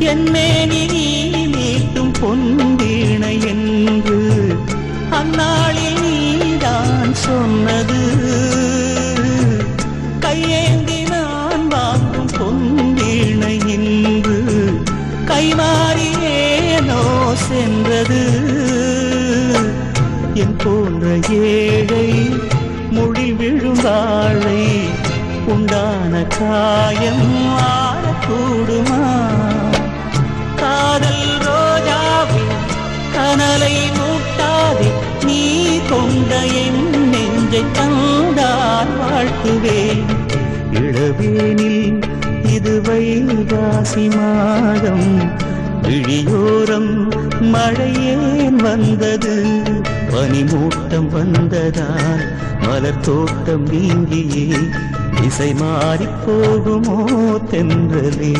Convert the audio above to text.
என் மேனி நீ மீட்டும் பொன்வீணை என்று அந்நாளில் நீதான் சொன்னது. கையேந்தி நான் வாங்கும் பொன்வீணை என்று கைமாறியேனோ சென்றது என் போன்ற ஏழை மொழி விழுந்தாழை உண்டான காயம் ஆற கனலை மூட்டாதே நீ கொண்ட என் நெஞ்சை தந்தால் வாழ்த்துவேன். இளவேனில் இது வைகாசி மாதம் விழியோரம் மழையேன் வந்தது. பனிமூட்டம் வந்ததால் மலர் தோட்டம் நீங்கியே திசை மாறிப் போகுமோ தென்றலே.